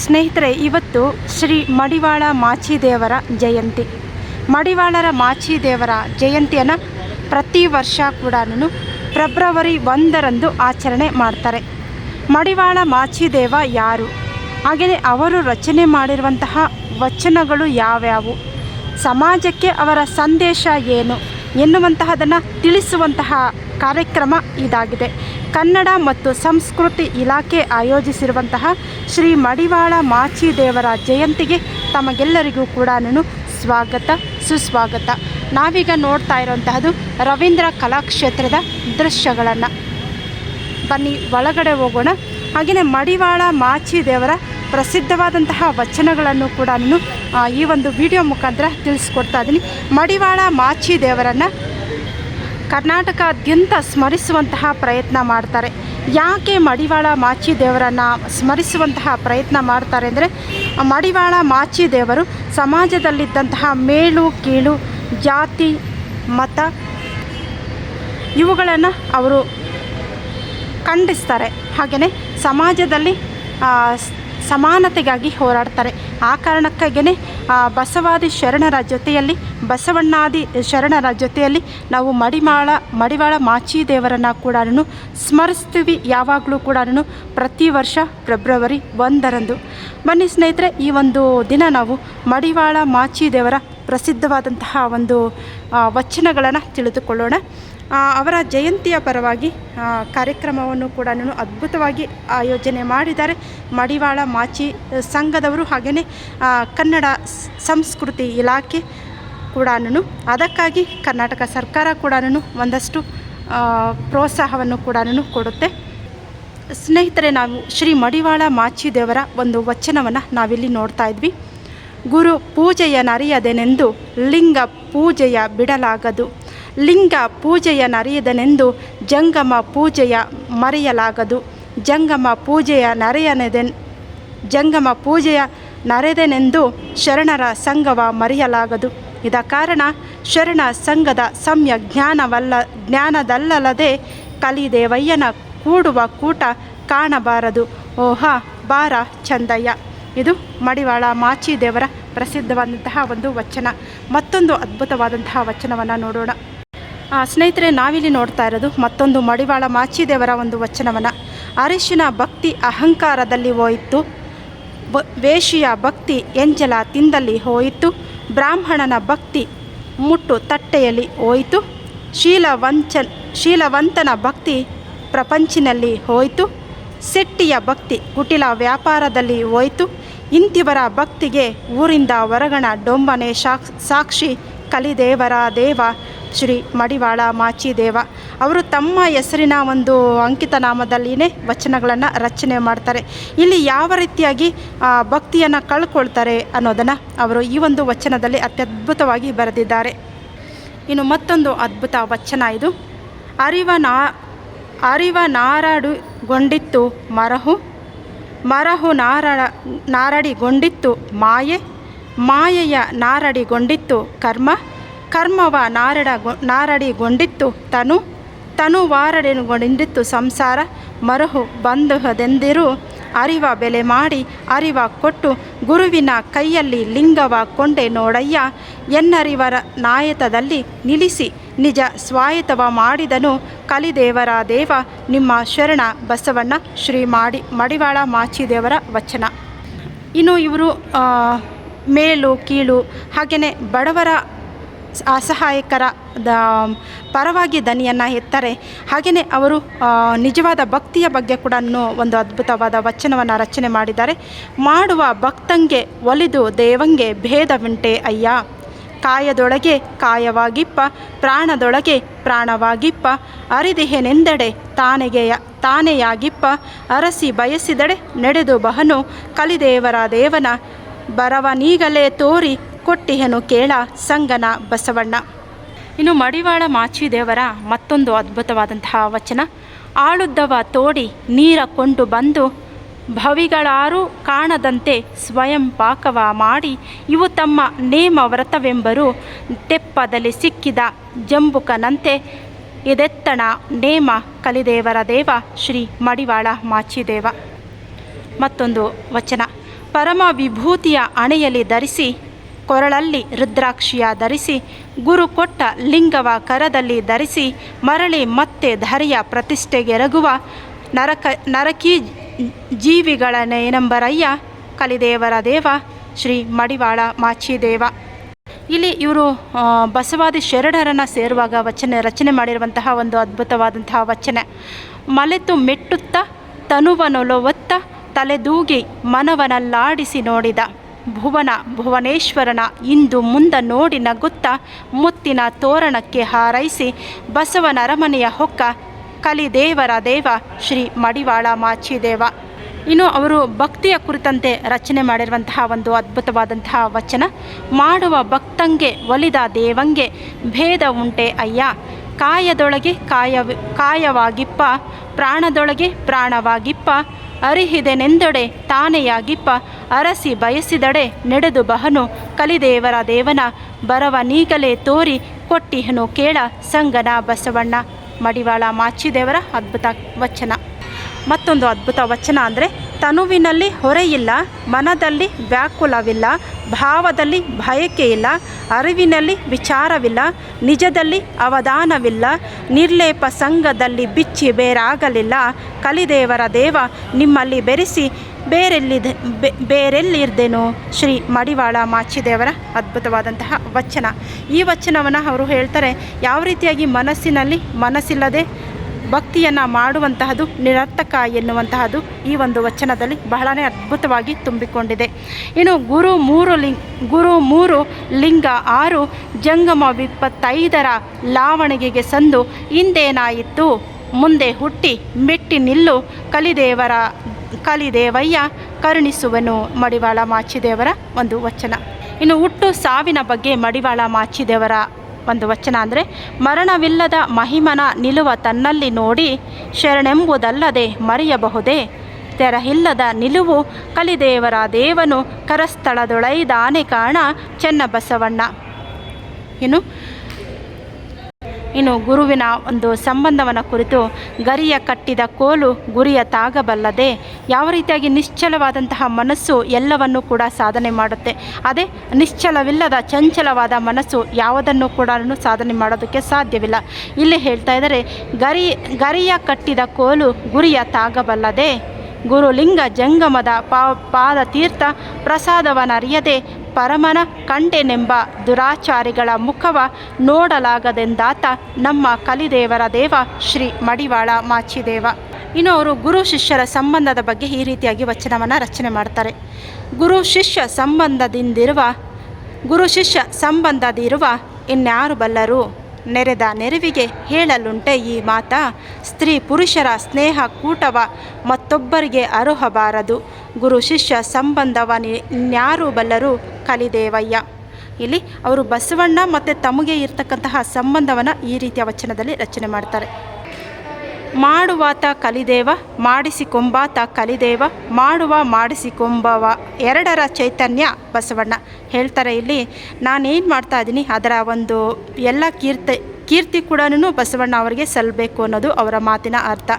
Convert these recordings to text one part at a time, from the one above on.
ಸ್ನೇಹಿತರೆ, ಇವತ್ತು ಶ್ರೀ ಮಡಿವಾಳ ಮಾಚಿದೇವರ ಜಯಂತಿ. ಮಡಿವಾಳರ ಮಾಚಿದೇವರ ಜಯಂತಿಯನ್ನು ಪ್ರತಿ ವರ್ಷ ಕೂಡ ಫೆಬ್ರವರಿ ಒಂದರಂದು ಆಚರಣೆ ಮಾಡ್ತಾರೆ. ಮಡಿವಾಳ ಮಾಚಿದೇವ ಯಾರು? ಹಾಗೆಯೇ ಅವರು ರಚನೆ ಮಾಡಿರುವಂತಹ ವಚನಗಳು ಯಾವ್ಯಾವು? ಸಮಾಜಕ್ಕೆ ಅವರ ಸಂದೇಶ ಏನು? ಎನ್ನುವಂತಹದನ್ನು ತಿಳಿಸುವಂತಹ ಕಾರ್ಯಕ್ರಮ ಇದಾಗಿದೆ. ಕನ್ನಡ ಮತ್ತು ಸಂಸ್ಕೃತಿ ಇಲಾಖೆ ಆಯೋಜಿಸಿರುವಂತಹ ಶ್ರೀ ಮಡಿವಾಳ ಮಾಚಿದೇವರ ಜಯಂತಿಗೆ ತಮಗೆಲ್ಲರಿಗೂ ಕೂಡ ನಾನು ಸ್ವಾಗತ, ಸುಸ್ವಾಗತ. ನಾವೀಗ ನೋಡ್ತಾ ಇರುವಂತಹದ್ದು ರವೀಂದ್ರ ಕಲಾಕ್ಷೇತ್ರದ ದೃಶ್ಯಗಳನ್ನು. ಬನ್ನಿ, ಒಳಗಡೆ ಹೋಗೋಣ. ಹಾಗೆಯೇ ಮಡಿವಾಳ ಮಾಚಿದೇವರ ಪ್ರಸಿದ್ಧವಾದಂತಹ ವಚನಗಳನ್ನು ಕೂಡ ನಾನು ಈ ಒಂದು ವಿಡಿಯೋ ಮುಖಾಂತರ ತಿಳಿಸ್ಕೊಡ್ತಾ ಇದ್ದೀನಿ. ಮಡಿವಾಳ ಮಾಚಿದೇವರನ್ನು ಕರ್ನಾಟಕಾದ್ಯಂತ ಸ್ಮರಿಸುವಂತಹ ಪ್ರಯತ್ನ ಮಾಡ್ತಾರೆ. ಯಾಕೆ ಮಡಿವಾಳ ಮಾಚಿ ದೇವರನ್ನು ಸ್ಮರಿಸುವಂತಹ ಪ್ರಯತ್ನ ಮಾಡ್ತಾರೆ ಅಂದರೆ, ಮಡಿವಾಳ ಮಾಚಿ ದೇವರು ಸಮಾಜದಲ್ಲಿದ್ದಂತಹ ಮೇಲು, ಕೀಳು, ಜಾತಿ, ಮತ ಇವುಗಳನ್ನು ಅವರು ಖಂಡಿಸ್ತಾರೆ. ಹಾಗೆಯೇ ಸಮಾಜದಲ್ಲಿ ಸಮಾನತೆಗಾಗಿ ಹೋರಾಡ್ತಾರೆ. ಆ ಕಾರಣಕ್ಕಾಗಿಯೇ ಬಸವಾದಿ ಶರಣರ ಜೊತೆಯಲ್ಲಿ, ಬಸವಣ್ಣಾದಿ ಶರಣರ ಜೊತೆಯಲ್ಲಿ ನಾವು ಮಡಿಮಾಳ, ಮಡಿವಾಳ ಮಾಚಿ ದೇವರನ್ನು ಕೂಡ ಸ್ಮರಿಸ್ತೀವಿ. ಯಾವಾಗಲೂ ಕೂಡ ಪ್ರತಿ ವರ್ಷ ಫೆಬ್ರವರಿ ಒಂದರಂದು. ಬನ್ನಿ ಸ್ನೇಹಿತರೆ, ಈ ಒಂದು ದಿನ ನಾವು ಮಡಿವಾಳ ಮಾಚಿದೇವರ ಪ್ರಸಿದ್ಧವಾದಂತಹ ಒಂದು ವಚನಗಳನ್ನು ತಿಳಿದುಕೊಳ್ಳೋಣ. ಅವರ ಜಯಂತಿಯ ಪರವಾಗಿ ಕಾರ್ಯಕ್ರಮವನ್ನು ಕೂಡ ಅದ್ಭುತವಾಗಿ ಆಯೋಜನೆ ಮಾಡಿದ್ದಾರೆ. ಮಡಿವಾಳ ಮಾಚಿ ಸಂಘದವರು ಹಾಗೆಯೇ ಕನ್ನಡ ಸಂಸ್ಕೃತಿ ಇಲಾಖೆ ಕೂಡ ಅದಕ್ಕಾಗಿ ಕರ್ನಾಟಕ ಸರ್ಕಾರ ಕೂಡ ಒಂದಷ್ಟು ಪ್ರೋತ್ಸಾಹವನ್ನು ಕೂಡ ಕೊಡುತ್ತೆ. ಸ್ನೇಹಿತರೆ, ನಾವು ಶ್ರೀ ಮಡಿವಾಳ ಮಾಚಿದೇವರ ಒಂದು ವಚನವನ್ನು ನಾವಿಲ್ಲಿ ನೋಡ್ತಾ ಇದ್ವಿ. ಗುರು ಪೂಜೆಯ ನರಿಯದೆನೆಂದು ಲಿಂಗ ಪೂಜೆಯ ಬಿಡಲಾಗದು. ಲಿಂಗ ಪೂಜೆಯ ನರೆಯದನೆಂದು ಜಂಗಮ ಪೂಜೆಯ ಮರೆಯಲಾಗದು. ಜಂಗಮ ಪೂಜೆಯ ನರೆಯನೆದೆನ್, ಜಂಗಮ ಪೂಜೆಯ ನರೆದೆನೆಂದು ಶರಣರ ಸಂಘವ ಮರೆಯಲಾಗದು. ಇದ ಕಾರಣ ಶರಣ ಸಂಘದ ಸಮ್ಯ ಜ್ಞಾನವಲ್ಲ, ಜ್ಞಾನದಲ್ಲದೆ ಕಲಿದೇವಯ್ಯನ ಕೂಡುವ ಕೂಟ ಕಾಣಬಾರದು. ಓಹ, ಬಾರ ಚಂದಯ್ಯ. ಇದು ಮಡಿವಾಳ ಮಾಚಿ ದೇವರ ಪ್ರಸಿದ್ಧವಾದಂತಹ ಒಂದು ವಚನ. ಮತ್ತೊಂದು ಅದ್ಭುತವಾದಂತಹ ವಚನವನ್ನು ನೋಡೋಣ. ಸ್ನೇಹಿತರೆ, ನಾವಿಲ್ಲಿ ನೋಡ್ತಾ ಇರೋದು ಮತ್ತೊಂದು ಮಡಿವಾಳ ಮಾಚಿದೇವರ ಒಂದು ವಚನವನ್ನು. ಅರಿಶಿನ ಭಕ್ತಿ ಅಹಂಕಾರದಲ್ಲಿ ಹೋಯಿತು. ಬ- ವೇಷಿಯ ಭಕ್ತಿ ಎಂಜಲ ತಿಂದಲ್ಲಿ ಹೋಯಿತು. ಬ್ರಾಹ್ಮಣನ ಭಕ್ತಿ ಮುಟ್ಟು ತಟ್ಟೆಯಲ್ಲಿ ಹೋಯಿತು. ಶೀಲವಂಚ ಶೀಲವಂತನ ಭಕ್ತಿ ಪ್ರಪಂಚಿನಲ್ಲಿ ಹೋಯಿತು. ಸೆಟ್ಟಿಯ ಭಕ್ತಿ ಕುಟಿಲ ವ್ಯಾಪಾರದಲ್ಲಿ ಹೋಯಿತು. ಇಂತಿವರ ಭಕ್ತಿಗೆ ಊರಿಂದ ಹೊರಗಣ ಡೊಂಬನೆ ಸಾಕ್ ಸಾಕ್ಷಿ ಕಲಿದೇವರ ದೇವ. ಶ್ರೀ ಮಡಿವಾಳ ಮಾಚಿದೇವ. ಅವರು ತಮ್ಮ ಹೆಸರಿನ ಒಂದು ಅಂಕಿತ ನಾಮದಲ್ಲಿನೇ ವಚನಗಳನ್ನು ರಚನೆ ಮಾಡ್ತಾರೆ. ಇಲ್ಲಿ ಯಾವ ರೀತಿಯಾಗಿ ಭಕ್ತಿಯನ್ನು ಕಳ್ಕೊಳ್ತಾರೆ ಅನ್ನೋದನ್ನು ಅವರು ಈ ಒಂದು ವಚನದಲ್ಲಿ ಅತ್ಯದ್ಭುತವಾಗಿ ಬರೆದಿದ್ದಾರೆ. ಇನ್ನು ಮತ್ತೊಂದು ಅದ್ಭುತ ವಚನ ಇದು. ಅರಿವ ನಾ, ಅರಿವ ನಾರಾಡುಗೊಂಡಿತ್ತು ಮರಹು ಮರಹು ನಾರಳ, ನಾರಡಿಗೊಂಡಿತ್ತು ಮಾಯೆ, ಮಾಯೆಯ ನಾರಡಿಗೊಂಡಿತ್ತು ಕರ್ಮ ಕರ್ಮವ ನಾರಡ ನಾರಡಿಗೊಂಡಿತ್ತು. ತನು ತನು ವಾರಡಿಗೊಂಡಿತ್ತು ಸಂಸಾರ. ಮರಹು ಬಂಧುಹದೆಂದಿರು ಅರಿವ ಬೆಲೆ ಮಾಡಿ ಅರಿವ ಕೊಟ್ಟು ಗುರುವಿನ ಕೈಯಲ್ಲಿ ಲಿಂಗವ ಕೊಂಡೆ ನೋಡಯ್ಯ. ಎನ್ನರಿವರ ನಾಯತದಲ್ಲಿ ನಿಲ್ಲಿಸಿ ನಿಜ ಸ್ವಾಯತವ ಮಾಡಿದನು ಕಲಿದೇವರ ದೇವ. ನಿಮ್ಮ ಶರಣ ಬಸವಣ್ಣ ಶ್ರೀ ಮಾಡಿ, ಮಡಿವಾಳ ಮಾಚಿದೇವರ ವಚನ. ಇನ್ನು ಇವರು ಮೇಲು, ಕೀಳು ಹಾಗೆಯೇ ಬಡವರ ಅಸಹಾಯಕರ ದ, ಪರವಾಗಿ ದನಿಯನ್ನು ಎತ್ತಾರೆ ಹಾಗೆಯೇ ಅವರು ನಿಜವಾದ ಭಕ್ತಿಯ ಬಗ್ಗೆ ಕೂಡ ಒಂದು ಅದ್ಭುತವಾದ ವಚನವನ್ನು ರಚನೆ ಮಾಡಿದ್ದಾರೆ. ಮಾಡುವ ಭಕ್ತಂಗೆ ಒಲಿದು ದೇವಂಗೆ ಭೇದವುಂಟೆ ಅಯ್ಯ. ಕಾಯದೊಳಗೆ ಕಾಯವಾಗಿಪ್ಪ, ಪ್ರಾಣದೊಳಗೆ ಪ್ರಾಣವಾಗಿಪ್ಪ. ಅರಿದಿಹೆನೆಂದೆಡೆ ತಾನೆಗೆ ತಾನೆಯಾಗಿಪ್ಪ. ಅರಸಿ ಬಯಸಿದಡೆ ನಡೆದು ಬಹನು. ಕಲಿದೇವರ ದೇವನ ಬರವನೀಗಲೇ ತೋರಿ ಕೊಟ್ಟಿಹೆನು ಕೇಳ ಸಂಗನ ಬಸವಣ್ಣ. ಇನ್ನು ಮಡಿವಾಳ ಮಾಚಿದೇವರ ಮತ್ತೊಂದು ಅದ್ಭುತವಾದಂತಹ ವಚನ. ಆಳುದ್ದವ ತೋಡಿ ನೀರ ಕೊಂಡು ಬಂದು ಭವಿಗಳಾರೂ ಕಾಣದಂತೆ ಸ್ವಯಂ ಪಾಕವ ಮಾಡಿ ಇವು ತಮ್ಮ ನೇಮ ವ್ರತವೆಂಬರು ತೆಪ್ಪದಲ್ಲಿ ಸಿಕ್ಕಿದ ಜಂಬುಕನಂತೆ ಎದೆತ್ತಣ ನೇಮ ಕಲಿದೇವರ ದೇವ ಶ್ರೀ ಮಡಿವಾಳ ಮಾಚಿದೇವ. ಮತ್ತೊಂದು ವಚನ. ಪರಮ ವಿಭೂತಿಯ ಅಣೆಯಲ್ಲಿ ಧರಿಸಿ ಕೊರಳಲ್ಲಿ ರುದ್ರಾಕ್ಷಿಯ ಧರಿಸಿ, ಗುರು ಕೊಟ್ಟ ಲಿಂಗವ ಕರದಲ್ಲಿ ಧರಿಸಿ, ಮರಳಿ ಮತ್ತೆ ಧರೆಯ ಪ್ರತಿಷ್ಠೆಗೆರಗುವ ನರಕ, ನರಕಿ ಜೀವಿಗಳ ನೇನಂಬರಯ್ಯ ಕಲಿದೇವರ ದೇವ, ಶ್ರೀ ಮಡಿವಾಳ ಮಾಚಿದೇವ. ಇಲ್ಲಿ ಇವರು ಬಸವಾದಿ ಶರಣರನ್ನು ಸೇರುವಾಗ ವಚನ, ರಚನೆ ಮಾಡಿರುವಂತಹ ಒಂದು ಅದ್ಭುತವಾದಂತಹ ವಚನೆ. ಮಲೆತು ಮೆಟ್ಟುತ್ತ, ತನುವನೊಲೊವತ್ತ, ತಲೆದೂಗಿ ಮನವನಲ್ಲಾಡಿಸಿ ನೋಡಿದ. ಭುವನ, ಭುವನೇಶ್ವರನ ಇಂದು ಮುಂದ ನೋಡಿ ನಗುತ್ತ ಮುತ್ತಿನ ತೋರಣಕ್ಕೆ ಹಾರೈಸಿ ಬಸವನರಮನೆಯ ಹೊಕ್ಕ ಕಲಿದೇವರ ದೇವ ಶ್ರೀ ಮಡಿವಾಳ ಮಾಚಿದೇವ. ಇನ್ನು ಅವರು ಭಕ್ತಿಯ ಕುರಿತಂತೆ ರಚನೆ ಮಾಡಿರುವಂತಹ ಒಂದು ಅದ್ಭುತವಾದಂತಹ ವಚನ, ಮಾಡುವ ಭಕ್ತಂಗೆ ಒಲಿದ ದೇವಂಗೆ ಭೇದ ಉಂಟೆ ಅಯ್ಯ. ಕಾಯದೊಳಗೆ ಕಾಯ ಕಾಯವಾಗಿಪ್ಪ, ಪ್ರಾಣದೊಳಗೆ ಪ್ರಾಣವಾಗಿಪ್ಪ. ಅರಿಹಿದೆನೆಂದೊಡೆ ತಾನೆಯಾಗಿಪ್ಪ, ಅರಸಿ ಬಯಸಿದಡೆ ನಡೆದು ಬಹನು. ಕಲಿದೇವರ ದೇವನ ಬರವ ನೀಗಲೇ ತೋರಿ ಕೊಟ್ಟಿಹನು ಕೇಳ, ಸಂಗನ ಬಸವಣ್ಣ. ಮಡಿವಾಳ ಮಾಚಿದೇವರ ಅದ್ಭುತ ವಚನ. ಮತ್ತೊಂದು ಅದ್ಭುತ ವಚನ ಅಂದರೆ, ತನುವಿನಲ್ಲಿ ಹೊರೆಯಿಲ್ಲ, ಮನದಲ್ಲಿ ವ್ಯಾಕುಲವಿಲ್ಲ, ಭಾವದಲ್ಲಿ ಬಯಕೆ ಇಲ್ಲ, ಅರಿವಿನಲ್ಲಿ ವಿಚಾರವಿಲ್ಲ, ನಿಜದಲ್ಲಿ ಅವಧಾನವಿಲ್ಲ, ನಿರ್ಲೇಪ ಸಂಘದಲ್ಲಿ ಬಿಚ್ಚಿ ಬೇರಾಗಲಿಲ್ಲ, ಕಲಿದೇವರ ದೇವ ನಿಮ್ಮಲ್ಲಿ ಬೆರೆಸಿ ಬೇರೆಲ್ಲಿದೆ ಬೇರೆಲ್ಲಿರ್ದೇನೋ ಬೇರೆಲ್ಲಿರ್ದೇನು? ಶ್ರೀ ಮಡಿವಾಳ ಮಾಚಿದೇವರ ಅದ್ಭುತವಾದಂತಹ ವಚನ. ಈ ವಚನವನ್ನು ಅವರು ಹೇಳ್ತಾರೆ, ಯಾವ ರೀತಿಯಾಗಿ ಮನಸ್ಸಿನಲ್ಲಿ ಮನಸ್ಸಿಲ್ಲದೆ ಭಕ್ತಿಯನ್ನು ಮಾಡುವಂತಹದ್ದು ನಿರರ್ಥಕ ಎನ್ನುವಂತಹದ್ದು ಈ ಒಂದು ವಚನದಲ್ಲಿ ಬಹಳನೇ ಅದ್ಭುತವಾಗಿ ತುಂಬಿಕೊಂಡಿದೆ. ಇನ್ನು ಗುರು ಮೂರು ಲಿಂಗ್, ಗುರು ಮೂರು ಲಿಂಗ ಆರು, ಜಂಗಮ ಇಪ್ಪತ್ತೈದರ ಲಾವಣಿಗೆಗೆ ಸಂದು ಹಿಂದೇನಾಯಿತು? ಮುಂದೆ ಹುಟ್ಟಿ ಮೆಟ್ಟಿ ನಿಲ್ಲು, ಕಲಿದೇವರ, ಕಲಿದೇವಯ್ಯ ಕರುಣಿಸುವನು ಮಡಿವಾಳ ಮಾಚಿದೇವರ ಒಂದು ವಚನ. ಇನ್ನು ಹುಟ್ಟು ಸಾವಿನ ಬಗ್ಗೆ ಮಡಿವಾಳ ಮಾಚಿದೇವರ ಒಂದು ವಚನ ಅಂದರೆ, ಮರಣವಿಲ್ಲದ ಮಹಿಮನ ನಿಲುವ ತನ್ನಲ್ಲಿ ನೋಡಿ ಶರಣೆಂಬುದಲ್ಲದೆ ಮರೆಯಬಹುದೇ? ತೆರಹಿಲ್ಲದ ನಿಲುವು ಕಲಿದೇವರ ದೇವನು ಕರಸ್ಥಳದೊಳೈದಾನೆ ಕಾಣ ಚೆನ್ನಬಸವಣ್ಣ. ಇನ್ನು ಇನ್ನು ಗುರುವಿನ ಒಂದು ಸಂಬಂಧವನ್ನು ಕುರಿತು ಗರಿಯ ಕಟ್ಟಿದ ಕೋಲು ಗುರಿಯ ತಾಗಬಲ್ಲದೆ ಯಾವ ರೀತಿಯಾಗಿ ನಿಶ್ಚಲವಾದಂತಹ ಮನಸ್ಸು ಎಲ್ಲವನ್ನು ಕೂಡ ಸಾಧನೆ ಮಾಡುತ್ತೆ. ಅದೇ ನಿಶ್ಚಲವಿಲ್ಲದ ಚಂಚಲವಾದ ಮನಸ್ಸು ಯಾವುದನ್ನು ಕೂಡ ಸಾಧನೆ ಮಾಡೋದಕ್ಕೆ ಸಾಧ್ಯವಿಲ್ಲ. ಇಲ್ಲಿ ಹೇಳ್ತಾ ಇದ್ದಾರೆ, ಗರಿ, ಗರಿಯ ಕಟ್ಟಿದ ಕೋಲು ಗುರಿಯ ತಾಗಬಲ್ಲದೆ ಗುರುಲಿಂಗ ಜಂಗಮದ ಪಾ ಪಾದ ತೀರ್ಥ ಪ್ರಸಾದವನರಿಯದೆ ಪರಮನ ಕಂಡೆನೆಂಬ ದುರಾಚಾರಿಗಳ ಮುಖವ ನೋಡಲಾಗದೆಂದಾತ ನಮ್ಮ ಕಲಿದೇವರ ದೇವ ಶ್ರೀ ಮಡಿವಾಳ ಮಾಚಿದೇವ. ಇನ್ನು ಅವರು ಗುರು ಶಿಷ್ಯರ ಸಂಬಂಧದ ಬಗ್ಗೆ ಈ ರೀತಿಯಾಗಿ ವಚನವನ್ನು ರಚನೆ ಮಾಡ್ತಾರೆ. ಗುರು ಶಿಷ್ಯ ಸಂಬಂಧದಿಂದಿರುವ, ಗುರು ಶಿಷ್ಯ ಸಂಬಂಧದಿರುವ ಇನ್ಯಾರು ಬಲ್ಲರು? ನೆರೆದ ನೆರವಿಗೆ ಹೇಳಲುಂಟೆ ಈ ಮಾತ. ಸ್ತ್ರೀ ಪುರುಷರ ಸ್ನೇಹ ಕೂಟವ, ಮತ್ತೊಬ್ಬರಿಗೆ ಅರುಹಬಾರದು. ಗುರು ಶಿಷ್ಯ ಸಂಬಂಧವ ಇನ್ಯಾರೂ ಬಲ್ಲರು ಕಲಿದೇವಯ್ಯ. ಇಲ್ಲಿ ಅವರು ಬಸವಣ್ಣ ಮತ್ತು ತಮಗೆ ಇರತಕ್ಕಂತಹ ಸಂಬಂಧವನ್ನು ಈ ರೀತಿಯ ವಚನದಲ್ಲಿ ರಚನೆ ಮಾಡ್ತಾರೆ. ಮಾಡುವಾತ ಕಲಿದೇವ, ಮಾಡಿಸಿಕೊಂಬಾತ ಕಲಿದೇವ, ಮಾಡುವ ಮಾಡಿಸಿಕೊಂಬವ ಎರಡರ ಚೈತನ್ಯ ಬಸವಣ್ಣ. ಹೇಳ್ತಾರೆ ಇಲ್ಲಿ, ನಾನೇನು ಮಾಡ್ತಾ ಇದ್ದೀನಿ, ಅದರ ಒಂದು ಎಲ್ಲ ಕೀರ್ತಿ ಕೀರ್ತಿ ಕೂಡ ಬಸವಣ್ಣ ಅವರಿಗೆ ಸಲ್ಲಬೇಕು ಅನ್ನೋದು ಅವರ ಮಾತಿನ ಅರ್ಥ.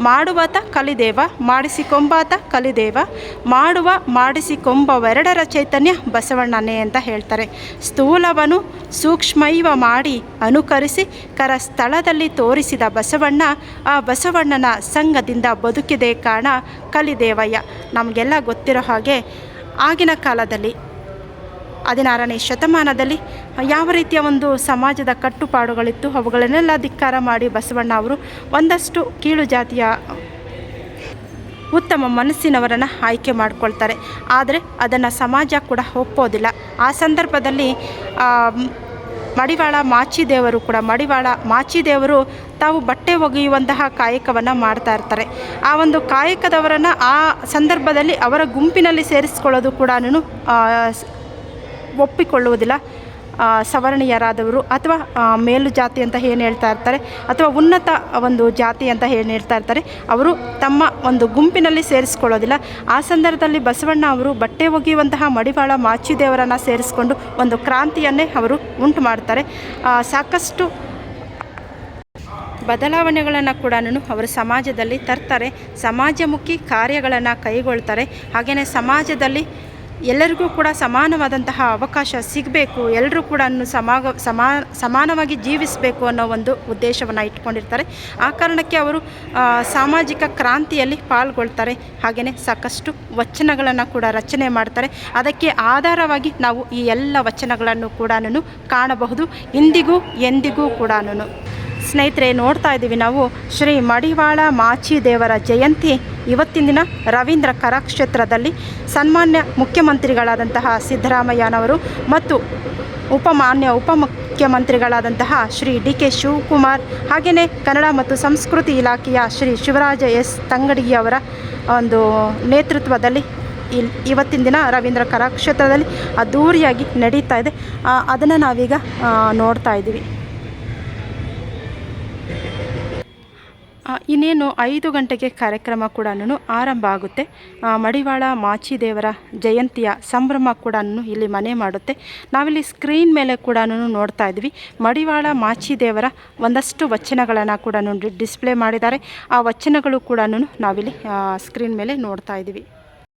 ಮಾಡುವಾತ ಕಲಿದೇವ, ಮಾಡಿಸಿಕೊಂಬಾತ ಕಲಿದೇವ, ಮಾಡುವ, ಮಾಡಿಸಿಕೊಂಬವೆರಡರ ಚೈತನ್ಯ ಬಸವಣ್ಣನೇ ಅಂತ ಹೇಳ್ತಾರೆ. ಸ್ಥೂಲವನ್ನು ಸೂಕ್ಷ್ಮೈವ ಮಾಡಿ ಅನುಕರಿಸಿ ಕರ ಸ್ಥಳದಲ್ಲಿ ತೋರಿಸಿದ ಬಸವಣ್ಣ, ಆ ಬಸವಣ್ಣನ ಸಂಘದಿಂದ ಬದುಕಿದೆ ಕಾರಣ ಕಲಿದೇವಯ್ಯ. ನಮಗೆಲ್ಲ ಗೊತ್ತಿರೋ ಹಾಗೆ ಆಗಿನ ಕಾಲದಲ್ಲಿ ಹದಿನಾರನೇ ಶತಮಾನದಲ್ಲಿ ಯಾವ ರೀತಿಯ ಒಂದು ಸಮಾಜದ ಕಟ್ಟುಪಾಡುಗಳಿತ್ತು? ಅವುಗಳನ್ನೆಲ್ಲ ಧಿಕ್ಕಾರ ಮಾಡಿ ಬಸವಣ್ಣ ಅವರು ಒಂದಷ್ಟು ಕೀಳು ಜಾತಿಯ ಉತ್ತಮ ಮನಸ್ಸಿನವರನ್ನು ಆಯ್ಕೆ ಮಾಡಿಕೊಳ್ತಾರೆ. ಆದರೆ ಅದನ್ನು ಸಮಾಜ ಕೂಡ ಒಪ್ಪೋದಿಲ್ಲ. ಆ ಸಂದರ್ಭದಲ್ಲಿ ಮಡಿವಾಳ ಮಾಚಿದೇವರು ಕೂಡ, ಮಡಿವಾಳ ಮಾಚಿದೇವರು ತಾವು ಬಟ್ಟೆ ಒಗೆಯುವಂತಹ ಕಾಯಕವನ್ನು ಮಾಡ್ತಾ ಇರ್ತಾರೆ. ಆ ಒಂದು ಕಾಯಕದವರನ್ನು ಆ ಸಂದರ್ಭದಲ್ಲಿ ಅವರ ಗುಂಪಿನಲ್ಲಿ ಸೇರಿಸ್ಕೊಳ್ಳೋದು ಕೂಡ ಒಪ್ಪಿಕೊಳ್ಳುವುದಿಲ್ಲ. ಸವರ್ಣೀಯರಾದವರು ಅಥವಾ ಮೇಲು ಜಾತಿ ಅಂತ ಏನು ಹೇಳ್ತಾ ಇರ್ತಾರೆ, ಅಥವಾ ಉನ್ನತ ಒಂದು ಜಾತಿ ಅಂತ ಏನು ಹೇಳ್ತಾ ಇರ್ತಾರೆ, ಅವರು ತಮ್ಮ ಒಂದು ಗುಂಪಿನಲ್ಲಿ ಸೇರಿಸ್ಕೊಳ್ಳೋದಿಲ್ಲ. ಆ ಸಂದರ್ಭದಲ್ಲಿ ಬಸವಣ್ಣ ಅವರು ಬಟ್ಟೆ ಒಗೆಯುವಂತಹ ಮಡಿವಾಳ ಮಾಚಿದೇವರನ್ನು ಸೇರಿಸ್ಕೊಂಡು ಒಂದು ಕ್ರಾಂತಿಯನ್ನೇ ಅವರು ಉಂಟು ಮಾಡ್ತಾರೆ. ಸಾಕಷ್ಟು ಬದಲಾವಣೆಗಳನ್ನು ಕೂಡ ಅವರು ಸಮಾಜದಲ್ಲಿ ತರ್ತಾರೆ. ಸಮಾಜಮುಖಿ ಕಾರ್ಯಗಳನ್ನು ಕೈಗೊಳ್ತಾರೆ. ಹಾಗೆಯೇ ಸಮಾಜದಲ್ಲಿ ಎಲ್ಲರಿಗೂ ಕೂಡ ಸಮಾನವಾದಂತಹ ಅವಕಾಶ ಸಿಗಬೇಕು ಎಲ್ಲರೂ ಕೂಡ ಸಮಾಗ, ಸಮಾ, ಸಮಾನವಾಗಿ ಜೀವಿಸಬೇಕು ಅನ್ನೋ ಒಂದು ಉದ್ದೇಶವನ್ನು ಇಟ್ಕೊಂಡಿರ್ತಾರೆ. ಆ ಕಾರಣಕ್ಕೆ ಅವರು ಸಾಮಾಜಿಕ ಕ್ರಾಂತಿಯಲ್ಲಿ ಪಾಲ್ಗೊಳ್ತಾರೆ. ಹಾಗೆಯೇ ಸಾಕಷ್ಟು ವಚನಗಳನ್ನು ಕೂಡ ರಚನೆ ಮಾಡ್ತಾರೆ. ಅದಕ್ಕೆ ಆಧಾರವಾಗಿ ನಾವು ಈ ಎಲ್ಲ ವಚನಗಳನ್ನು ಕೂಡ ಕಾಣಬಹುದು. ಇಂದಿಗೂ ಎಂದಿಗೂ ಕೂಡ ಸ್ನೇಹಿತರೆ, ನೋಡ್ತಾ ಇದ್ದೀವಿ ನಾವು ಶ್ರೀ ಮಡಿವಾಳ ಮಾಚಿದೇವರ ಜಯಂತಿ. ಇವತ್ತಿನ ದಿನ ರವೀಂದ್ರ ಕರಕ್ಷೇತ್ರದಲ್ಲಿ ಸನ್ಮಾನ್ಯ ಮುಖ್ಯಮಂತ್ರಿಗಳಾದಂತಹ ಸಿದ್ದರಾಮಯ್ಯನವರು ಮತ್ತು ಉಪಮಾನ್ಯ ಉಪಮುಖ್ಯಮಂತ್ರಿಗಳಾದಂತಹ ಶ್ರೀ ಡಿ ಕೆ ಶಿವಕುಮಾರ್ ಹಾಗೆಯೇ ಕನ್ನಡ ಮತ್ತು ಸಂಸ್ಕೃತಿ ಇಲಾಖೆಯ ಶ್ರೀ ಶಿವರಾಜ ಎಸ್ ತಂಗಡಿಯವರ ಒಂದು ನೇತೃತ್ವದಲ್ಲಿ ಇಲ್ಲಿ ಇವತ್ತಿನ ದಿನ ರವೀಂದ್ರ ಕಲಾಕ್ಷೇತ್ರದಲ್ಲಿ ಅದ್ಧೂರಿಯಾಗಿ ನಡೀತಾ ಇದೆ. ಅದನ್ನು ನಾವೀಗ ನೋಡ್ತಾ ಇದ್ದೀವಿ. ಇನ್ನೇನು ಐದು ಗಂಟೆಗೆ ಕಾರ್ಯಕ್ರಮ ಕೂಡ ಆರಂಭ ಆಗುತ್ತೆ. ಮಡಿವಾಳ ಮಾಚಿದೇವರ ಜಯಂತಿಯ ಸಂಭ್ರಮ ಕೂಡ ಇಲ್ಲಿ ಮನೆ ಮಾಡುತ್ತೆ. ನಾವಿಲ್ಲಿ ಸ್ಕ್ರೀನ್ ಮೇಲೆ ಕೂಡ ನೋಡ್ತಾ ಇದ್ವಿ. ಮಡಿವಾಳ ಮಾಚಿದೇವರ ಒಂದಷ್ಟು ವಚನಗಳನ್ನು ಕೂಡ ಡಿಸ್ಪ್ಲೇ ಮಾಡಿದ್ದಾರೆ. ಆ ವಚನಗಳು ಕೂಡ ನಾವಿಲ್ಲಿ ಸ್ಕ್ರೀನ್ ಮೇಲೆ ನೋಡ್ತಾ ಇದ್ದೀವಿ.